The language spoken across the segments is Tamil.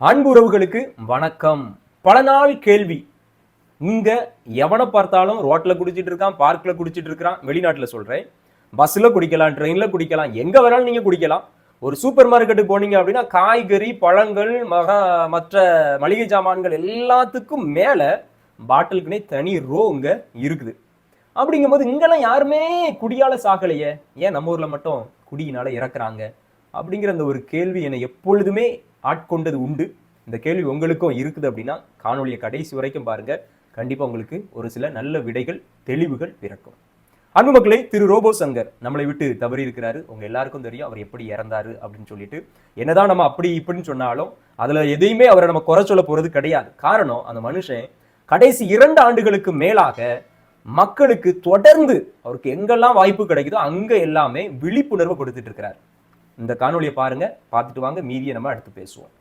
அன்பு உறவுகளுக்கு வணக்கம். பல நாள் கேள்வி. இங்க எவனை பார்த்தாலும் ரோட்ல குடிச்சிட்டு இருக்கான் பார்க்ல குடிச்சிட்டு இருக்கிறான் வெளிநாட்டுல சொல்றேன். பஸ்ல குடிக்கலாம் ட்ரெயின்ல குடிக்கலாம் எங்க வேணாலும் நீங்க குடிக்கலாம். ஒரு சூப்பர் மார்க்கெட்டுக்கு போனீங்க அப்படின்னா காய்கறி பழங்கள் மகா மற்ற மளிகை சாமான்கள் எல்லாத்துக்கும் மேல பாட்டிலுக்குனே தனி ரோ இங்க இருக்குது. அப்படிங்கும்போது இங்கெல்லாம் யாருமே குடியால சாகலையே. ஏன் நம்ம ஊர்ல மட்டும் குடியினால இறக்குறாங்க? அப்படிங்கிற அந்த ஒரு கேள்வி என்னை எப்பொழுதுமே ஆட்கொண்டது உண்டு. இந்த கேள்வி உங்களுக்கும் இருக்குது அப்படின்னா காணொளியை கடைசி வரைக்கும் பாருங்க. கண்டிப்பா உங்களுக்கு ஒரு சில நல்ல விடைகள் தெளிவுகள் பிறக்கும். அன்பு மக்களை திரு ரோபோ சங்கர் நம்மளை விட்டு தவறி இருக்கிறாரு. உங்க எல்லாருக்கும் தெரியும் அவர் எப்படி இறந்தாரு அப்படின்னு சொல்லிட்டு. என்னதான் நம்ம அப்படி இப்படின்னு சொன்னாலும் அதுல எதையுமே அவரை நம்ம குறை சொல்ல போறது கிடையாது. காரணம் அந்த மனுஷன் கடைசி இரண்டு ஆண்டுகளுக்கு மேலாக மக்களுக்கு தொடர்ந்து அவருக்கு எங்கெல்லாம் வாய்ப்பு கிடைக்குதோ அங்க எல்லாமே விழிப்புணர்வு கொடுத்துட்டு இருக்கிறார். இந்த காணொலியை பாருங்க பார்த்துட்டு வாங்க மீதியை நம்ம அடுத்து பேசுவோம்.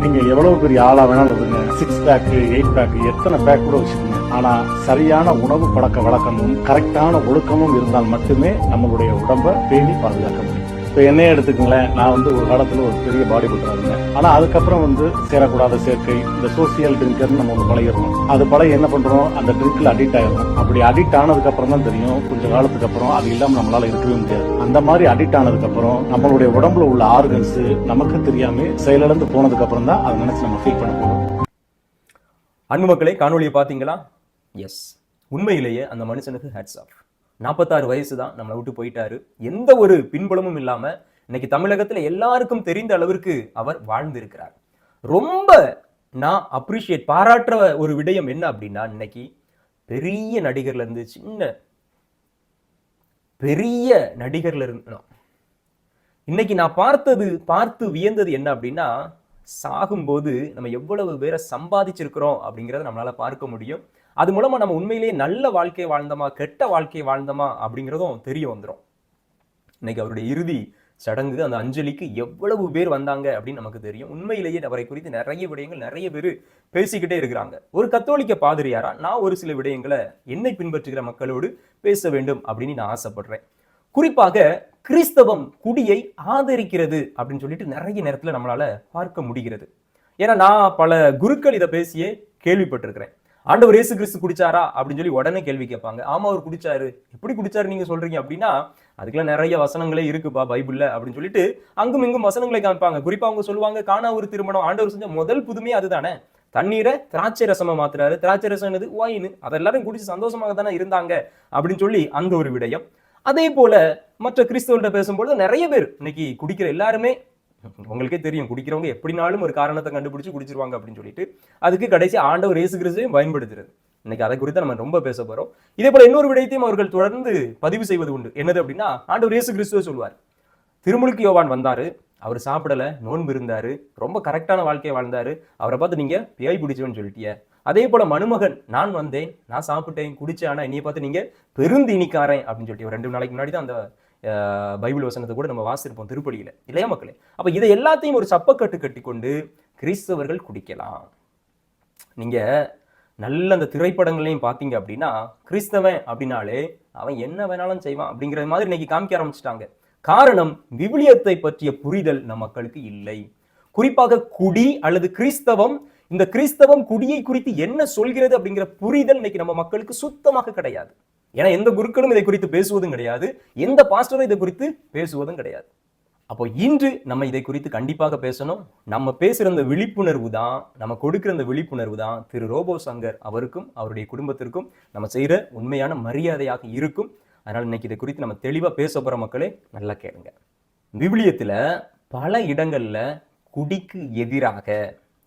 நீங்க எவ்வளவு பெரிய ஆளா வேணாலும் இருங்க. சிக்ஸ் பேக் எயிட் பேக் எத்தனை பேக் கூட வச்சுக்கோங்க. ஆனா சரியான உணவு பழக்க வழக்கமும் கரெக்டான ஒழுக்கமும் இருந்தால் மட்டுமே நம்மளுடைய உடம்ப பேணி பாதுகாக்க முடியும். இப்ப என்னையே எடுத்துக்கங்களேன். நான் வந்து ஒரு காலத்துல ஒரு பெரிய பாடி பில்டரா இருந்தேன். ஆனா அதுக்கப்புறம் வந்து சேரக்கூடாத சேர்க்கை இந்த சோசியல் ட்ரிங்கர்னு நம்ம ஒன்று பழகிடணும். அது பழகி என்ன பண்றோம்? அந்த ட்ரிங்க்ல அடிக்ட் ஆயிரும் அப்படி அடிக்ட் ஆனதுக்கு அப்புறம் தான் தெரியும். கொஞ்ச காலத்துக்கு அப்புறம் அது இல்லாம நம்மளால இருக்கவே முடியாது. அந்த மாதிரி அடிக்ட் ஆனதுக்கு அப்புறம் நம்மளுடைய உடம்புல உள்ள ஆர்கன்ஸ் நமக்கு தெரியாம செயலிழந்து போனதுக்கு அப்புறம் தான் அதை நினைச்சு நம்ம ஃபீல் பண்ண போறோம். அன்பு மக்களே காணொளியை பார்த்தீங்களா? எஸ் உண்மையிலேயே அந்த மனுஷனுக்கு ஹேட்ஸ் ஆஃப் நாற்பத்தாறு வயசு தான் நம்மளை விட்டு போயிட்டாரு. எந்த ஒரு பின்புலமும் இல்லாமல் இன்னைக்கு தமிழகத்தில் எல்லாருக்கும் தெரிந்த அளவிற்கு அவர் வாழ்ந்திருக்கிறார். ரொம்ப நான் அப்ரிஷியேட் பாராட்டுற ஒரு விடயம் என்ன அப்படின்னா இன்னைக்கு பெரிய நடிகர்ல இருந்து சின்ன பெரிய நடிகர்ல இருந்து இன்னைக்கு நான் பார்த்தது பார்த்து வியந்தது என்ன அப்படின்னா சாகும்போது நம்ம எவ்வளவு பேரை சம்பாதிச்சிருக்கிறோம் அப்படிங்கிறத நம்மளால பார்க்க முடியும். அது மூலமா நம்ம உண்மையிலேயே நல்ல வாழ்க்கை வாழ்ந்தோமா கெட்ட வாழ்க்கை வாழ்ந்தோமா அப்படிங்கிறதும் தெரிய வந்துடும் இன்னைக்கு அவருடைய இறுதி சடங்கு அந்த அஞ்சலிக்கு எவ்வளவு பேர் வந்தாங்க அப்படின்னு நமக்கு தெரியும். உண்மையிலேயே அவரை குறித்து நிறைய விடயங்கள் நிறைய பேர் பேசிக்கிட்டே இருக்கிறாங்க. ஒரு கத்தோலிக்க பாதிரியாரா? நான் ஒரு சில விடயங்களை என்னை பின்பற்றுகிற மக்களோடு பேச வேண்டும் அப்படின்னு நான் ஆசைப்படுறேன். குறிப்பாக கிறிஸ்தவம் குடியை ஆதரிக்கிறது அப்படின்னு சொல்லிட்டு நிறைய நேரத்துல நம்மளால பார்க்க முடிகிறது. ஏன்னா நான் பல குருக்கள் இதை பேசியே கேள்விப்பட்டிருக்கிறேன். ஆண்டவர் இயேசு கிறிஸ்து குடிச்சாரா அப்படின்னு சொல்லி உடனே கேள்வி கேட்பாங்க. ஆமா அவர் குடிச்சாரு. எப்படி குடிச்சாரு நீங்க சொல்றீங்க அப்படின்னா அதுக்கெல்லாம் நிறைய வசனங்களே இருக்குப்பா பைபிள்ல அப்படின்னு சொல்லிட்டு அங்கும் இங்கும் வசனங்களை காமிப்பாங்க. குறிப்பா அவங்க சொல்லுவாங்க காணா ஒரு திருமணம். ஆண்டவர் செஞ்ச முதல் புதுமையே அதுதானே. தண்ணீரை திராட்சை ரசமா மாத்துறாரு. திராட்சை ரசம் என்னது? ஒயின் அதை எல்லாரும் குடிச்சு சந்தோஷமாக தானே இருந்தாங்க அப்படின்னு சொல்லி அந்த ஒரு விடயம். அதே போல மற்ற கிறிஸ்தவர்கிட்ட பேசும்போது நிறைய பேர் இன்னைக்கு குடிக்கிற எல்லாருமே உங்களுக்கே தெரியும் குடிக்கிறவங்க எப்படினாலும் ஒரு காரணத்தை கண்டுபிடிச்சு குடிச்சிருவாங்க அப்படின்னு சொல்லிட்டு அதுக்கு கடைசி ஆண்டவர் இயேசு கிறிஸ்துவையும் பயன்படுத்துறது. இன்னைக்கு அதை குறித்து நம்ம ரொம்ப பேச போறோம். இதே போல இன்னொரு விடயத்தையும் அவர்கள் தொடர்ந்து பதிவு செய்வது உண்டு. என்னது அப்படின்னா ஆண்டவர் இயேசு கிறிஸ்துவ சொல்வார். திருமுழுக்கு யோவான் வந்தாரு அவர் சாப்பிடல நோன்பு இருந்தாரு ரொம்ப கரெக்டான வாழ்க்கையை வாழ்ந்தாரு. அவரை பார்த்து நீங்க பேய் பிடிச்சவன்னு சொல்லிட்டிய. அதே போல மணுமகன் நான் வந்தேன் நான் சாப்பிட்டேன் குடிச்சேன் ஆனா என்னைய பார்த்து நீங்க பெருந்தினிக்காரன் அப்படின்னு சொல்லிட்டு ஒரு ரெண்டு நாளைக்கு முன்னாடி தான் அந்த பைபிள் வசனத்தை கூட நம்ம வாசிருப்போம் திருப்படியில. இல்லையா மக்களே? அப்ப இதை எல்லாத்தையும் ஒரு சப்பக்கட்டு கட்டி கொண்டு கிறிஸ்தவர்கள் குடிக்கலாம். நீங்க நல்ல அந்த திரைப்படங்களையும் பார்த்தீங்க அப்படின்னா கிறிஸ்தவன் அப்படின்னாலே அவன் என்ன வேணாலும் செய்வான் அப்படிங்கிற மாதிரி இன்னைக்கு காமிக்க ஆரம்பிச்சிட்டாங்க. காரணம் விவிலியத்தை பற்றிய புரிதல் நம் மக்களுக்கு இல்லை. குறிப்பாக குடி அல்லது கிறிஸ்தவம் இந்த கிறிஸ்தவம் குடியை குறித்து என்ன சொல்கிறது அப்படிங்கிற புரிதல் இன்னைக்கு நம்ம மக்களுக்கு சுத்தமாக கிடையாது. ஏன்னா எந்த குருக்களும் இதை குறித்து பேசுவதும் கிடையாது. எந்த பாஸ்டரும் இதை குறித்து பேசுவதும் கிடையாது. அப்போ இன்று நம்ம இதை குறித்து கண்டிப்பாக பேசணும். நம்ம பேசுகிற அந்த விழிப்புணர்வு தான் நம்ம கொடுக்கிற அந்த விழிப்புணர்வு தான் திரு ரோபோ சங்கர் அவருக்கும் அவருடைய குடும்பத்திற்கும் நம்ம செய்கிற உண்மையான மரியாதையாக இருக்கும். அதனால் இன்னைக்கு இதை குறித்து நம்ம தெளிவாக பேச போகிற மக்களே நல்லா கேளுங்க. விவிலியத்தில் பல இடங்களில் குடிக்கு எதிராக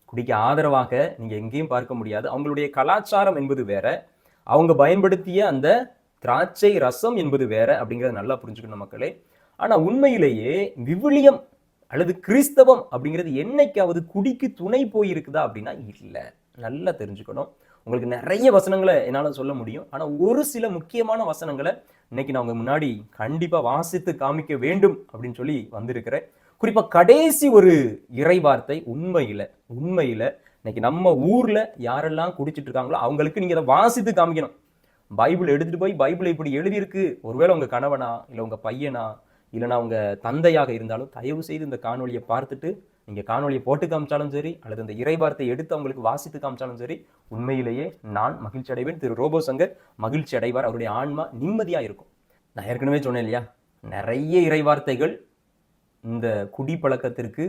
குடிக்கு ஆதரவாக நீங்கள் எங்கேயும் பார்க்க முடியாது. அவங்களுடைய கலாச்சாரம் என்பது வேற அவங்க பயன்படுத்திய அந்த திராட்சை ரசம் என்பது வேற அப்படிங்கிறத நல்லா புரிஞ்சுக்கணும் மக்களே. ஆனா உண்மையிலேயே விவிலியம் அல்லது கிறிஸ்தவம் அப்படிங்கிறது என்னைக்காவது குடிக்கு துணை போயிருக்குதா அப்படின்னா இல்லை. நல்லா தெரிஞ்சுக்கணும். உங்களுக்கு நிறைய வசனங்களை என்னால் சொல்ல முடியும். ஆனால் ஒரு சில முக்கியமான வசனங்களை இன்னைக்கு நான் உங்கள் முன்னாடி கண்டிப்பாக வாசித்து காமிக்க வேண்டும் அப்படின்னு சொல்லி வந்திருக்கிறேன். குறிப்பாக கடைசி ஒரு இறை வார்த்தை உண்மையில் உண்மையில் இன்னைக்கு நம்ம ஊரில் யாரெல்லாம் குடிச்சிட்டு இருக்காங்களோ அவங்களுக்கு நீங்கள் அதை வாசித்து காமிக்கணும். பைபிள் எடுத்துட்டு போய் பைபிள் இப்படி எழுதியிருக்கு. ஒருவேளை உங்கள் கணவனா இல்லை உங்கள் பையனா இல்லைன்னா உங்கள் தந்தையாக இருந்தாலும் தயவு செய்து இந்த காணொலியை பார்த்துட்டு நீங்கள் காணொலியை போட்டு காமிச்சாலும் சரி அல்லது இந்த இறைவார்த்தை எடுத்து அவங்களுக்கு வாசித்து காமிச்சாலும் சரி உண்மையிலேயே நான் மகிழ்ச்சி அடைவேன். திரு ரோபோ சங்கர் மகிழ்ச்சி அடைவார். அவருடைய ஆன்மா நிம்மதியாக இருக்கும். நான் ஏற்கனவே சொன்னேன் இல்லையா? நிறைய இறைவார்த்தைகள் இந்த குடிப்பழக்கத்திற்கு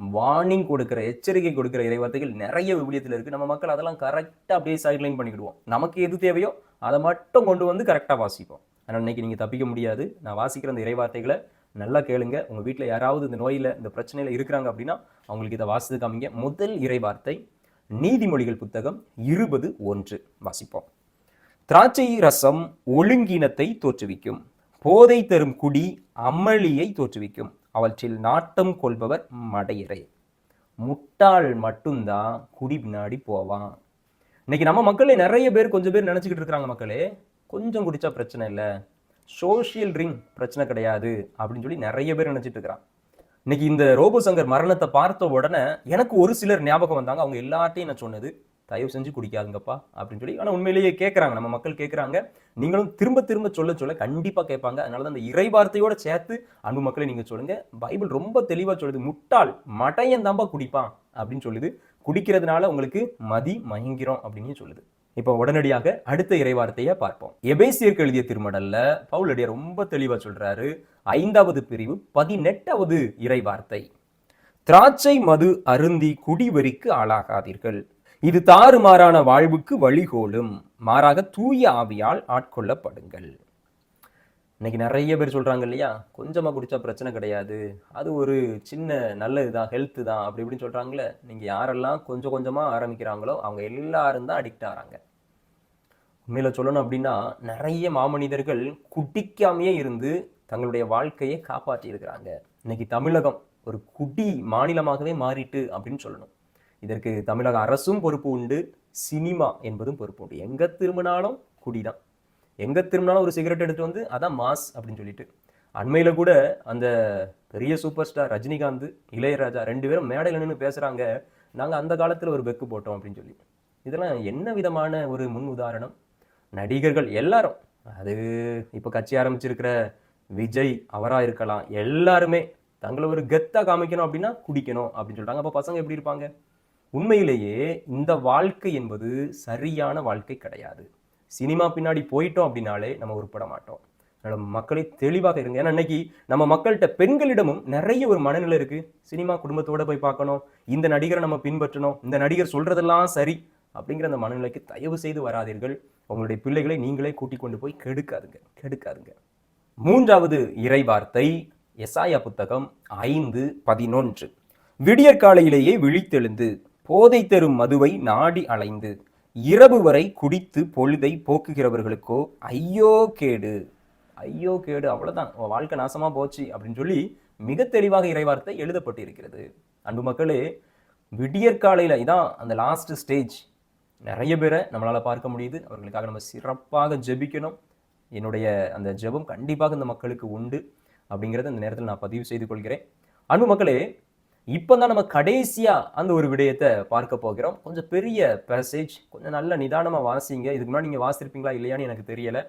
வார்னிங் கொடுக்குற எச்சரிக்கை கொடுக்குற இறைவார்த்தைகள் நிறைய விபிலியத்தில் இருக்குது நம்ம மக்கள் அதெல்லாம் கரெக்டாக அப்படியே சைட்லைன் பண்ணிக்கிடுவோம். நமக்கு எது தேவையோ அதை மட்டும் கொண்டு வந்து கரெக்டாக வாசிப்போம். ஆனால் இன்றைக்கி நீங்கள் தப்பிக்க முடியாது. நான் வாசிக்கிற அந்த இறைவார்த்தைகளை நல்லா கேளுங்க. உங்கள் வீட்டில் யாராவது இந்த நோயில் இந்த பிரச்சனையில் இருக்கிறாங்க அப்படின்னா அவங்களுக்கு இதை வாசித்து காமிங்க. முதல் இறைவார்த்தை நீதிமொழிகள் புத்தகம் இருபது ஒன்று. வாசிப்போம். திராட்சை ரசம் ஒழுங்கினத்தை தோற்றுவிக்கும். போதை தரும் குடி அமளியை தோற்றுவிக்கும். அவற்றில் நாட்டம் கொள்பவர் மடையரை. முட்டாள் மட்டும்தான் குடி பின்னாடி போவான். இன்னைக்கு நம்ம மக்களே நிறைய பேர் கொஞ்சம் பேர் நினச்சிக்கிட்டு இருக்கிறாங்க மக்களே. கொஞ்சம் குடிச்சா பிரச்சனை இல்லை. சோஷியல் ரிங் பிரச்சனை கிடையாது அப்படின்னு சொல்லி நிறைய பேர் நினச்சிட்டு இருக்கிறான். இன்னைக்கு இந்த ரோபோ சங்கர் மரணத்தை பார்த்த உடனே எனக்கு ஒரு சிலர் ஞாபகம் வந்தாங்க. அவங்க எல்லாத்தையும் நான் சொன்னது தயவு செஞ்சு குடிக்காதுங்கப்பா அப்படின்னு சொல்லி. ஆனால் உண்மையிலேயே கேட்குறாங்க நம்ம மக்கள் கேட்குறாங்க நீங்களும் திரும்ப திரும்ப சொல்ல சொல்ல கண்டிப்பாக கேட்பாங்க. அதனால தான் அந்த இறை வார்த்தையோட சேர்த்து அன்பு மக்களை நீங்கள் சொல்லுங்கள் பைபிள் ரொம்ப தெளிவாக சொல்லுது. முட்டாள் மடையந்தாம்பா குடிப்பான் அப்படின்னு சொல்லுது. குடிக்கிறதுனால உங்களுக்கு மதி மயங்கிறோம் அப்படின்னு சொல்லுது. இப்போ உடனடியாக அடுத்த இறைவார்த்தையை பார்ப்போம். எபேசியருக்கு எழுதிய திருமடல்ல பவுலடியார் ரொம்ப தெளிவாக சொல்றாரு. ஐந்தாவது பிரிவு பதினெட்டாவது இறைவார்த்தை திராட்சை மது அருந்தி குடிவெறிக்கு ஆளாகாதீர்கள். இது தாறுமாறான வாழ்வுக்கு வழிகோலும். மாறாக தூய ஆவியால் ஆட்கொள்ளப்படுங்கள். இன்னைக்கு நிறைய பேர் சொல்றாங்க இல்லையா? கொஞ்சமா குடிச்சா பிரச்சனை கிடையாது. அது ஒரு சின்ன நல்லது தான் ஹெல்த் தான் அப்படி இப்படின்னு சொல்றாங்களே. நீங்க யாரெல்லாம் கொஞ்சம் கொஞ்சமா ஆரம்பிக்கிறாங்களோ அவங்க எல்லாரும் தான் அடிக்ட் ஆகிறாங்க உண்மையில சொல்லணும் அப்படின்னா நிறைய மாமனிதர்கள் குடிக்காமையே இருந்து தங்களுடைய வாழ்க்கையை காப்பாற்றி இருக்கிறாங்க இன்னைக்கு தமிழகம் ஒரு குடி மாநிலமாகவே மாறிட்டு அப்படின்னு சொல்லணும். இதற்கு தமிழக அரசும் பொறுப்பு உண்டு சினிமா என்பதும் பொறுப்பு உண்டு. எங்க திரும்பினாலும் குடிதான். எங்க திரும்பினாலும் ஒரு சிகரெட் எடுத்துகிட்டு வந்து அதான் மாஸ் அப்படின்னு சொல்லிட்டு. அண்மையில கூட அந்த பெரிய சூப்பர் ஸ்டார் ரஜினிகாந்த் இளையராஜா ரெண்டு பேரும் மேடையில் நின்று பேசுறாங்க. நாங்கள் அந்த காலத்தில் ஒரு பெக்கு போட்டோம் அப்படின்னு சொல்லி. இதெல்லாம் என்ன விதமான ஒரு முன் உதாரணம்? நடிகர்கள் எல்லாரும் அது இப்போ கட்சி ஆரம்பிச்சிருக்கிற விஜய் அவராக இருக்கலாம் எல்லாருமே தங்களை ஒரு கெத்தாக காமிக்கணும் அப்படின்னா குடிக்கணும் அப்படின்னு சொல்கிறாங்க அப்போ பசங்க எப்படி இருப்பாங்க? உண்மையிலேயே இந்த வாழ்க்கை என்பது சரியான வாழ்க்கை கிடையாது. சினிமா பின்னாடி போயிட்டோம் அப்படின்னாலே நம்ம உருப்பட மாட்டோம். அதனால் மக்களே தெளிவாக இருங்க. ஏன்னா இன்னைக்கு நம்ம மக்கள்கிட்ட பெண்களிடமும் நிறைய ஒரு மனநிலை இருக்கு. சினிமா குடும்பத்தோட போய் பார்க்கணும். இந்த நடிகரை நம்ம பின்பற்றணும். இந்த நடிகர் சொல்றதெல்லாம் சரி அப்படிங்கிற அந்த மனநிலைக்கு தயவு செய்து வராதீர்கள். உங்களுடைய பிள்ளைகளை நீங்களே கூட்டிக் கொண்டு போய் கெடுக்காதுங்க. கெடுக்காதுங்க. மூன்றாவது இறைவார்த்தை எசாயா புத்தகம் ஐந்து பதினொன்று. விடியற்காலையிலேயே விழித்தெழுந்து போதை தரும் மதுவை நாடி அலைந்து இரவு வரை குடித்து பொழுதை போக்குகிறவர்களுக்கோ ஐயோ கேடு ஐயோ கேடு அவ்வளோதான் வாழ்க்கை நாசமாக போச்சு அப்படின்னு சொல்லி மிக தெளிவாக இறைவார்த்தை எழுதப்பட்டு இருக்கிறது அன்பு மக்களே விடியற்காலையில் இதான் அந்த லாஸ்ட் ஸ்டேஜ் நிறைய பேரை நம்மளால் பார்க்க முடியுது. அவர்களுக்காக நம்ம சிறப்பாக ஜெபிக்கணும். என்னுடைய அந்த ஜெபம் கண்டிப்பாக இந்த மக்களுக்கு உண்டு அப்படிங்கிறத இந்த நேரத்தில் நான் பதிவு செய்து கொள்கிறேன். அன்பு மக்களே இப்போ தான் நம்ம கடைசியாக அந்த ஒரு விடயத்தை பார்க்க போகிறோம். கொஞ்சம் பெரிய பேசேஜ் கொஞ்சம் நல்ல நிதானமாக வாசிங்க. இதுக்கு முன்னாடி நீங்கள் வாசிருப்பீங்களா இல்லையான்னு எனக்கு தெரியலை.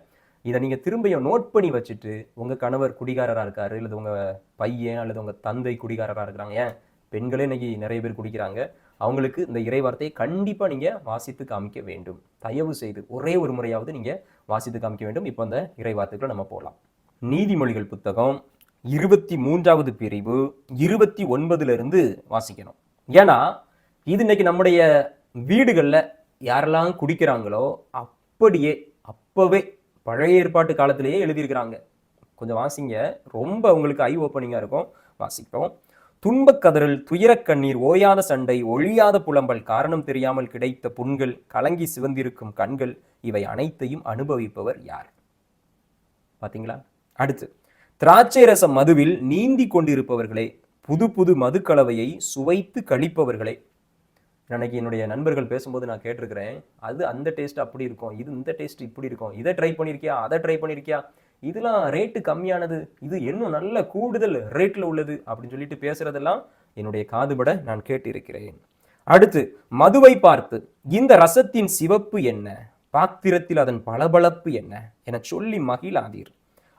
இதை நீங்கள் திரும்பியும் நோட் பண்ணி வச்சுட்டு உங்கள் கணவர் குடிகாரராக இருக்காரு அல்லது உங்கள் பையன் அல்லது உங்கள் தந்தை குடிகாரராக இருக்கிறாங்க. ஏன்? பெண்களே இன்னைக்கு நிறைய பேர் குடிக்கிறாங்க. அவங்களுக்கு இந்த இறைவார்த்தையை கண்டிப்பாக நீங்கள் வாசித்து காமிக்க வேண்டும். தயவு செய்து ஒரே ஒரு முறையாவது நீங்கள் வாசித்து காமிக்க வேண்டும். இப்போ அந்த இறைவார்த்தைக்குள்ள நம்ம போகலாம் நீதிமொழிகள் புத்தகம். இருபத்தி மூன்றாவது பிரிவு இருபத்தி ஒன்பதுலேருந்து வாசிக்கணும். ஏன்னா இது இன்னைக்கு நம்முடைய வீடுகளில் யாரெல்லாம் குடிக்கிறாங்களோ அப்படியே அப்போவே பழைய ஏற்பாட்டு காலத்திலேயே எழுதியிருக்கிறாங்க. கொஞ்சம் வாசிங்க. ரொம்ப உங்களுக்கு ஐ ஓப்பனிங்காக இருக்கும். வாசிப்போம். துன்பக் கதறல் துயரக் கண்ணீர் ஓயாத சண்டை ஒழியாத புலம்பல் காரணம் தெரியாமல் கிடைத்த புண்கள் கலங்கி சிவந்திருக்கும் கண்கள் இவை அனைத்தையும் அனுபவிப்பவர் யார்? பார்த்தீங்களா அடுத்து. திராட்சை ரசம் மதுவில் நீந்தி கொண்டிருப்பவர்களே புது புது மதுக்கலவையை சுவைத்து கழிப்பவர்களே. அன்னைக்கு என்னுடைய நண்பர்கள் பேசும்போது நான் கேட்டிருக்கிறேன் அது அந்த டேஸ்ட் அப்படி இருக்கும் இது இந்த டேஸ்ட் இப்படி இருக்கும் இதை ட்ரை பண்ணியிருக்கியா அதை ட்ரை பண்ணியிருக்கியா இதெல்லாம் ரேட்டு கம்மியானது இது இன்னும் நல்ல கூடுதல் ரேட்டில் உள்ளது அப்படின்னு சொல்லிட்டு பேசுறதெல்லாம் என்னுடைய காதுபட நான் கேட்டிருக்கிறேன். அடுத்து மதுவை பார்த்து இந்த ரசத்தின் சிவப்பு என்ன? பாத்திரத்தில் அதன் பளபளப்பு என்ன? என சொல்லி மகிழாதீர்.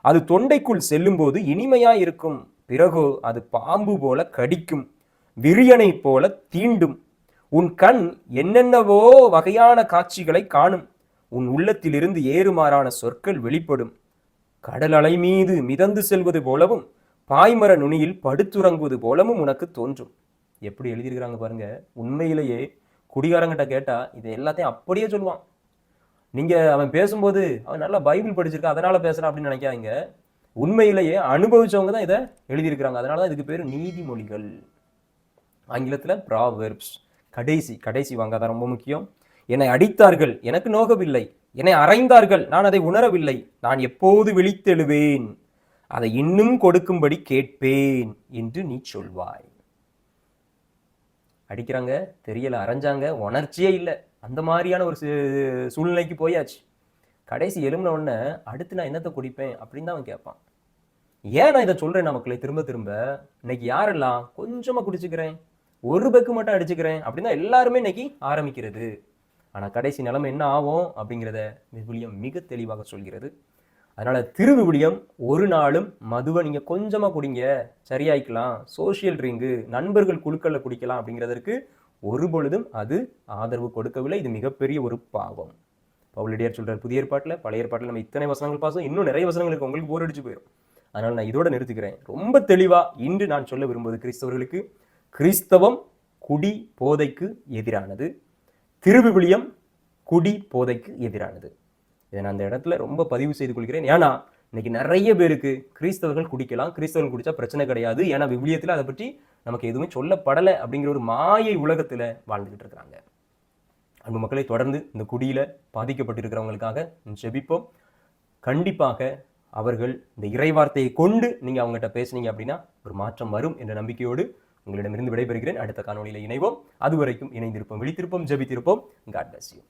அது தொண்டைக்குள் செல்லும்போது இனிமையாக இருக்கும் பிறகோ அது பாம்பு போல கடிக்கும். விரியனை போல தீண்டும். உன் கண் என்னென்னவோ வகையான காட்சிகளை காணும். உன் உள்ளத்திலிருந்து ஏறுமாறான சொற்கள் வெளிப்படும். கடல் அலை மீது மிதந்து செல்வது போலவும் பாய்மர நுனியில் படுத்துறங்குவது போலவும் உனக்கு தோன்றும். எப்படி எழுதியிருக்கிறாங்க பாருங்க. உண்மையிலேயே குடிகாரங்கிட்ட கேட்டால் இதை எல்லாத்தையும் அப்படியே சொல்லுவான். நீங்கள் அவன் பேசும்போது அவன் நல்லா பைபிள் படிச்சிருக்கான் அதனால் பேசுகிறான் அப்படின்னு நினைக்காதீங்க. உண்மையிலேயே அனுபவிச்சவங்க தான் இதை எழுதியிருக்கிறாங்க. அதனால தான் இதுக்கு பேர் நீதிமொழிகள். ஆங்கிலத்தில் ப்ராவெர்ப்ஸ் கடைசி கடைசி வாங்க அதான் ரொம்ப முக்கியம். என்னை அடித்தார்கள் எனக்கு நோகவில்லை. என்னை அறைந்தார்கள் நான் அதை உணரவில்லை. நான் எப்போது விழித்தெழுவேன்? அதை இன்னும் கொடுக்கும்படி கேட்பேன் என்று நீ சொல்வாய். அடிக்கிறாங்க தெரியல அரைஞ்சாங்க உணர்ச்சியே இல்லை. அந்த மாதிரியான ஒரு சூழ்நிலைக்கு போயாச்சு. கடைசி எலும்பின உடனே அடுத்து நான் என்னத்தை குடிப்பேன் அப்படின்னு தான் அவன் கேட்பான் ஏன் நான் இதை சொல்கிறேன் நமக்குள்ளே திரும்ப திரும்ப இன்னைக்கு யாரெல்லாம் கொஞ்சமாக குடிச்சுக்கிறேன் ஒரு பெக்கு மட்டும் அடிச்சுக்கிறேன் அப்படின்னு தான் எல்லாருமே இன்னைக்கு ஆரம்பிக்கிறது. ஆனால் கடைசி நிலைமை என்ன ஆகும் அப்படிங்கிறத விவிலியம் மிக தெளிவாக சொல்கிறது. அதனால் திருவிவிலியம் ஒரு நாளும் மதுவை நீங்கள் கொஞ்சமாக குடிங்க. சரியாயிக்கலாம். சோஷியல் ட்ரிங்கு நண்பர்கள் குழுக்களில் குடிக்கலாம் அப்படிங்கிறதற்கு ஒரு பொழுதும் அது ஆதரவு கொடுக்கவில்லை. இது மிகப்பெரிய ஒரு பாவம். பவுலடியார் சொல்கிறார் புதிய ஏற்பாட்டில் பழைய ஏற்பாட்டில் நம்ம இத்தனை வசனங்கள் பாசம். இன்னும் நிறைய வசனங்களுக்கு உங்களுக்கு போர் அடிச்சு போயிடும் அதனால் நான் இதோட நிறுத்துக்கிறேன். ரொம்ப தெளிவாக இன்று நான் சொல்ல விரும்புவது கிறிஸ்தவர்களுக்கு கிறிஸ்தவம் குடி போதைக்கு எதிரானது. திருவிவிலியம் குடி போதைக்கு எதிரானது. இதை நான் அந்த இடத்துல ரொம்ப பதிவு செய்து கொள்கிறேன். ஏன்னா இன்னைக்கு நிறைய பேருக்கு கிறிஸ்தவர்கள் குடிக்கலாம். கிறிஸ்தவர்கள் குடித்தா பிரச்சனை கிடையாது. ஏன்னா விவிலியத்தில் அதை பற்றி நமக்கு எதுவுமே சொல்லப்படலை அப்படிங்கிற ஒரு மாயை உலகத்தில் வாழ்ந்துக்கிட்டு இருக்கிறாங்க. அன்பு மக்களை தொடர்ந்து இந்த குடியில் பாதிக்கப்பட்டிருக்கிறவங்களுக்காக ஜெபிப்போம். கண்டிப்பாக அவர்கள் இந்த இறைவார்த்தையை கொண்டு நீங்கள் அவங்ககிட்ட பேசுனீங்க அப்படின்னா ஒரு மாற்றம் வரும் என்ற நம்பிக்கையோடு உங்களிடமிருந்து விடைபெறுகிறேன். அடுத்த காணொலியில் இணைவோம். அதுவரைக்கும் இணைந்திருப்போம் விழித்திருப்போம் ஜெபித்திருப்போம். God bless you